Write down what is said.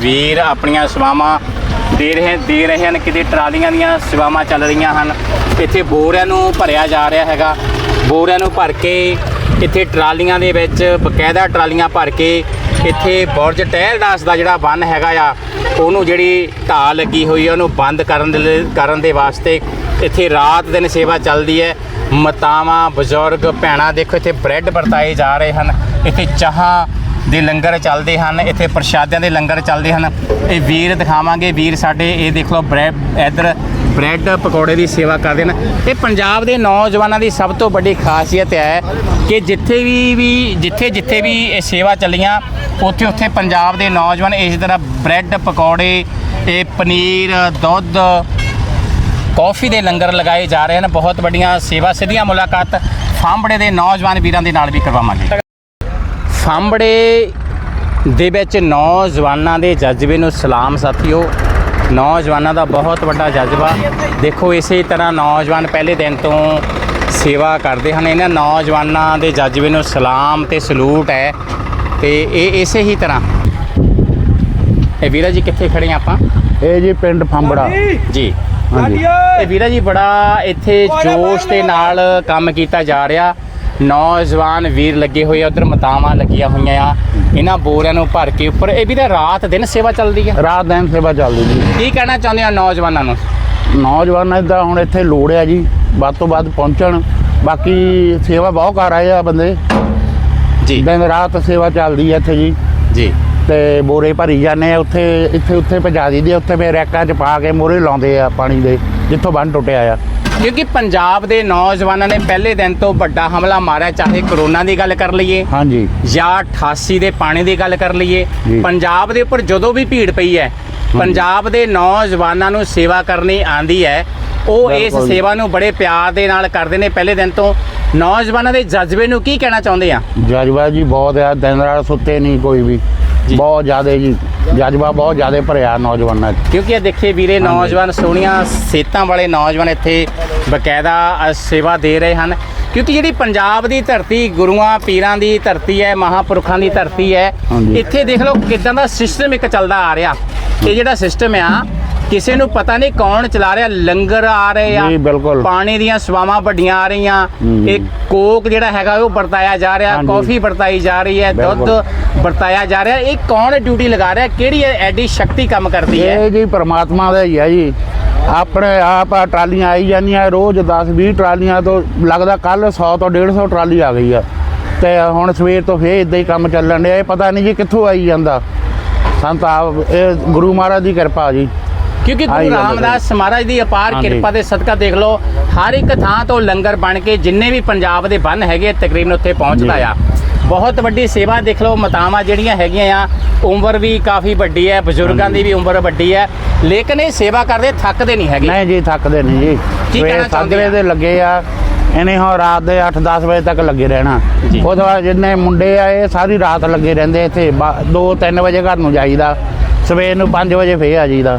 ਵੀਰ ਆਪਣੀਆਂ ਸੇਵਾਵਾਂ ਦੇ ਰਹੇ ਦੇ ਰਹੇ ਹਨ। ਕਿਤੇ ਟਰਾਲੀਆਂ ਦੀਆਂ ਸੇਵਾਵਾਂ ਚੱਲ ਰਹੀਆਂ ਹਨ। ਇੱਥੇ ਬੋਰਿਆਂ ਨੂੰ ਭਰਿਆ ਜਾ ਰਿਹਾ ਹੈਗਾ। ਬੋਰਿਆਂ ਨੂੰ ਭਰ ਕੇ ਇੱਥੇ ਟਰਾਲੀਆਂ ਦੇ ਵਿੱਚ ਬਕਾਇਦਾ ਟਰਾਲੀਆਂ ਭਰ ਕੇ ਇੱਥੇ ਬੁਰਜ ਟਹਿਲਦਾਸ ਦਾ ਜਿਹੜਾ ਬੰਨ ਹੈਗਾ ਆ, ਉਹਨੂੰ ਜਿਹੜੀ ਢਾਹ ਲੱਗੀ ਹੋਈ ਹੈ ਉਹਨੂੰ ਬੰਦ ਕਰਨ ਦੇ ਕਰਨ ਦੇ ਵਾਸਤੇ ਇੱਥੇ ਰਾਤ ਦਿਨ ਸੇਵਾ ਚੱਲਦੀ ਹੈ। ਮਤਾਵਾਂ, ਬਜ਼ੁਰਗ, ਭੈਣਾਂ, ਦੇਖੋ ਇੱਥੇ ਬ੍ਰੈਡ ਵਰਤਾਏ ਜਾ ਰਹੇ ਹਨ। ਇੱਥੇ ਚਾਹਾਂ ਦੇ ਲੰਗਰ ਚੱਲਦੇ ਹਨ, ਇੱਥੇ ਪ੍ਰਸ਼ਾਦਿਆਂ ਦੇ ਲੰਗਰ ਚੱਲਦੇ ਹਨ। ਇਹ ਵੀਰ ਦਿਖਾਵਾਂਗੇ, ਵੀਰ ਸਾਡੇ ਇਹ ਦੇਖ ਲਓ ਬ੍ਰੈਡ ਇੱਧਰ ਬ੍ਰੈਡ ਪਕੌੜੇ ਦੀ ਸੇਵਾ ਕਰਦੇ ਨੇ ਇਹ ਪੰਜਾਬ ਦੇ ਨੌਜਵਾਨਾਂ ਦੀ ਸਭ ਤੋਂ ਵੱਡੀ ਖਾਸੀਅਤ ਹੈ ਕਿ ਜਿੱਥੇ ਵੀ ਵੀ, ਜਿੱਥੇ ਜਿੱਥੇ ਵੀ ਇਹ ਸੇਵਾ ਚੱਲੀਆਂ, ਉੱਥੇ ਉੱਥੇ ਪੰਜਾਬ ਦੇ ਨੌਜਵਾਨ ਇਸ ਤਰ੍ਹਾਂ ਬ੍ਰੈਡ ਪਕੌੜੇ, ਇਹ ਪਨੀਰ, ਦੁੱਧ, ਕਾਫੀ ਦੇ ਲੰਗਰ ਲਗਾਏ ਜਾ ਰਹੇ ਹਨ। ਬਹੁਤ ਵੱਡੀਆਂ ਸੇਵਾ ਸਿੱਧੀਆਂ ਮੁਲਾਕਾਤ ਫਾਂਬੜੇ ਦੇ ਨੌਜਵਾਨ ਵੀਰਾਂ ਦੇ ਨਾਲ ਵੀ ਕਰਵਾਵਾਂਗੇ। ਫਾਂਬੜੇ ਦੇ ਵਿੱਚ ਨੌਜਵਾਨਾਂ ਦੇ ਜਜ਼ਬੇ ਨੂੰ ਸਲਾਮ ਸਾਥੀਓ। ਨੌਜਵਾਨਾਂ ਦਾ ਬਹੁਤ ਵੱਡਾ ਜਜ਼ਬਾ। ਦੇਖੋ ਇਸੇ ਤਰ੍ਹਾਂ ਨੌਜਵਾਨ ਪਹਿਲੇ ਦਿਨ ਤੋਂ ਸੇਵਾ ਕਰਦੇ ਹਨ। ਇਹਨਾਂ ਨੌਜਵਾਨਾਂ ਦੇ ਜਜ਼ਬੇ ਨੂੰ ਸਲਾਮ ਤੇ ਸਲੂਟ ਹੈ ਤੇ ਇਹ ਇਸੇ ਹੀ ਤਰ੍ਹਾਂ। ਇਹ ਵੀਰਾ ਜੀ ਕਿੱਥੇ ਖੜੇ ਹਾਂ ਆਪਾਂ? ਇਹ ਜੀ ਪਿੰਡ ਫੰਬੜਾ। ਜੀ। ਹਾਂਜੀ। ਤੇ ਵੀਰਾ ਜੀ ਬੜਾ ਇੱਥੇ ਜੋਸ਼ ਦੇ ਨਾਲ ਕੰਮ ਕੀਤਾ ਜਾ ਰਿਹਾ। ਨੌਜਵਾਨ ਵੀਰ ਲੱਗੇ ਹੋਏ ਆ ਉਧਰ ਮਤਾਵਾਂ ਲੱਗੀਆਂ ਹੋਈਆਂ ਆ। ਇਹਨਾਂ ਬੋਰਿਆਂ ਨੂੰ ਭਰ ਕੇ ਉੱਪਰ ਇਹ ਵੀ ਤਾਂ ਰਾਤ ਦਿਨ ਸੇਵਾ ਚੱਲਦੀ ਹੈ ਰਾਤ ਦਿਨ ਸੇਵਾ ਚੱਲਦੀ ਜੀ। ਕੀ ਕਹਿਣਾ ਚਾਹੁੰਦੇ ਆ ਨੌਜਵਾਨਾਂ ਨੂੰ? ਨੌਜਵਾਨਾਂ ਦਾ ਹੁਣ ਇੱਥੇ ਲੋੜ ਆ ਜੀ ਵੱਧ ਤੋਂ ਵੱਧ ਪਹੁੰਚਣ। ਬਾਕੀ ਸੇਵਾ ਬਹੁਤ ਕਰ ਰਹੇ ਆ ਬੰਦੇ। ਜੀ। ਦਿਨ ਰਾਤ ਸੇਵਾ ਚੱਲਦੀ ਆ ਇੱਥੇ ਜੀ। ਜੀ। ਤੇ ਬੋਰੇ ਭਰੀ ਜਾਂਦੇ ਆ ਉੱਥੇ ਇੱਥੇ ਉੱਥੇ ਪਹੁੰਚਾ ਦਈਦੇ ਆ, ਉੱਥੇ ਫੇਰ ਰੈਕਾਂ 'ਚ ਪਾ ਕੇ ਮੋਰੇ ਲਾਉਂਦੇ ਆ ਪਾਣੀ ਦੇ ਜਿੱਥੋਂ ਬੰਨ ਟੁੱਟਿਆ ਆ। ਕਿਉਂਕਿ ਪੰਜਾਬ ਦੇ ਨੌਜਵਾਨਾਂ ਨੇ ਪਹਿਲੇ ਦਿਨ ਤੋਂ ਵੱਡਾ ਹਮਲਾ ਮਾਰਿਆ ਚਾਹੇ ਕਰੋਨਾ ਦੀ ਗੱਲ ਕਰ ਲਈਏ ਹਾਂਜੀ। ਜਾਂ 88 ਦੇ ਪਾਣੀ ਦੀ ਗੱਲ ਕਰ ਲਈਏ। ਪੰਜਾਬ ਦੇ ਉੱਪਰ ਜਦੋਂ ਵੀ ਭੀੜ ਪਈ ਹੈ ਪੰਜਾਬ ਦੇ ਨੌਜਵਾਨਾਂ ਨੂੰ ਸੇਵਾ ਕਰਨੀ ਆਂਦੀ ਹੈ। ਉਹ ਇਸ। ਸੇਵਾ ਨੂੰ ਬੜੇ ਪਿਆਰ ਦੇ ਨਾਲ ਕਰਦੇ ਨੇ। ਪਹਿਲੇ ਦਿਨ ਤੋਂ ਨੌਜਵਾਨਾਂ ਦੇ ਜਜ਼ਬੇ ਨੂੰ ਕੀ ਕਹਿਣਾ ਚਾਹੁੰਦੇ ਆ? ਜਜ਼ਬਾ ਜੀ ਬਹੁਤ ਆ ਦਿਨ ਰਾਤ ਸੁੱਤੇ ਨਹੀਂ ਕੋਈ ਵੀ। ਬਹੁਤ ਜ਼ਿਆਦਾ ਜੀ। ਜਜ਼ਬਾ ਬਹੁਤ ਜ਼ਿਆਦਾ ਭਰਿਆ ਨੌਜਵਾਨਾਂ 'ਚ। ਕਿਉਂਕਿ ਇਹ ਦੇਖੇ ਵੀਰੇ ਨੌਜਵਾਨ ਸੋਹਣੀਆਂ ਸੇਤਾਂ ਵਾਲੇ ਨੌਜਵਾਨ ਇੱਥੇ ਬਕਾਇਦਾ ਸੇਵਾ ਦੇ ਰਹੇ ਹਨ ਕਿਉਂਕਿ ਜਿਹੜੀ ਪੰਜਾਬ ਦੀ ਧਰਤੀ ਗੁਰੂਆਂ ਪੀਰਾਂ ਦੀ ਧਰਤੀ ਹੈ ਮਹਾਪੁਰਖਾਂ ਦੀ ਧਰਤੀ ਹੈ। ਇੱਥੇ ਦੇਖ ਲਓ ਕਿਦਾਂ ਦਾ ਸਿਸਟਮ ਇੱਕ ਚੱਲਦਾ ਆ ਰਿਹਾ ਇਹ ਜਿਹੜਾ ਸਿਸਟਮ ਆ ਕਿਸੇ ਨੂੰ ਪਤਾ ਨਹੀਂ ਕੌਣ ਚਲਾ ਰਿਹਾ ਲੰਗਰ ਆ ਰਹੇ ਆ ਜੀ, ਬਿਲਕੁਲ। ਪਾਣੀ ਦੀਆਂ ਸਵਾਵਾਂ ਵੱਡੀਆਂ ਆ ਰਹੀਆਂ। ਇਹ ਕੋਕ ਜਿਹੜਾ ਹੈਗਾ ਉਹ ਵਰਤਾਇਆ ਜਾ ਰਿਹਾ। ਕਾਫੀ ਵਰਤਾਈ ਜਾ ਰਹੀ ਹੈ ਦੁੱਧ। ਵਰਤਾਇਆ ਜਾ ਰਿਹਾ ਇਹ ਕੌਣ ਡਿਊਟੀ ਲਗਾ ਰਿਹਾ ਕਿਹੜੀ ਐਡੀ ਸ਼ਕਤੀ ਕੰਮ ਕਰਦੀ ਹੈ ਇਹ ਜੀ ਪ੍ਰਮਾਤਮਾ ਦਾ ਹੀ ਹੈ ਜੀ ਆਪਣੇ ਆਪ ਆ ਟਰਾਲੀਆਂ ਆਈ ਜਾਂਦੀਆਂ ਰੋਜ਼ 10 20 ਟਰਾਲੀਆਂ ਤੋਂ ਲੱਗਦਾ ਕੱਲ 100 ਤੋਂ 150 ਟਰਾਲੀ ਆ ਗਈ ਆ ਤੇ ਹੁਣ ਸਵੇਰ ਤੋਂ ਫੇਰ ਇਦਾਂ ਹੀ ਕੰਮ ਚੱਲਣ ਡਿਆ ਇਹ ਪਤਾ ਨਹੀਂ ਜੀ ਕਿੱਥੋਂ ਆਈ ਜਾਂਦਾ ਸੰਤ ਆਪ ਇਹ ਗੁਰੂ ਮਹਾਰਾਜ ਦੀ ਕਿਰਪਾ ਜੀ ਕਿਉਂਕਿ ਗੁਰੂ। ਰਾਮਦਾਸ ਮਹਾਰਾਜ ਦੀ ਅਪਾਰ। ਕਿਰਪਾ ਦੇ ਸਦਕਾ ਦੇਖ ਲਓ ਹਰ ਇੱਕ ਥਾਂ ਤੋਂ ਲੰਗਰ ਬਣ ਕੇ ਜਿੰਨੇ ਵੀ ਪੰਜਾਬ ਦੇ ਬੰਨ ਹੈਗੇ ਤਕਰੀਬਨ ਉੱਥੇ ਪਹੁੰਚਦਾ। ਆ ਬਹੁਤ ਵੱਡੀ ਸੇਵਾ ਦੇਖ ਲਓ ਮਤਾਵਾਂ ਜਿਹੜੀਆਂ ਹੈਗੀਆਂ ਆ ਉਮਰ ਵੀ ਕਾਫੀ ਵੱਡੀ ਹੈ ਬਜ਼ੁਰਗਾਂ ਦੀ ਵੀ ਉਮਰ ਵੱਡੀ ਹੈ ਲੇਕਿਨ ਇਹ ਸੇਵਾ ਕਰਦੇ ਥੱਕਦੇ ਨਹੀਂ ਹੈਗੇ। ਨਹੀਂ ਜੀ ਥੱਕਦੇ ਨਹੀਂ ਜੀ। ਕੀ ਕਹਿਣਾ ਸਵੇਰ ਚਾਹੁੰਦੇ ਆ? ਦੇ ਲੱਗੇ ਆ ਇਹਨੇ ਹੁਣ ਰਾਤ ਦੇ 8-10 ਵਜੇ ਤੱਕ ਲੱਗੇ ਰਹਿਣਾ। ਉਹ ਤੋਂ ਬਾਅਦ ਜਿੰਨੇ ਮੁੰਡੇ ਆ ਇਹ ਸਾਰੀ ਰਾਤ ਲੱਗੇ ਰਹਿੰਦੇ ਇੱਥੇ 2-3 ਵਜੇ ਘਰ ਨੂੰ ਜਾਈਦਾ। ਸਵੇਰ ਨੂੰ 5 ਵਜੇ ਫੇਰ ਆ ਜਾਈਦਾ।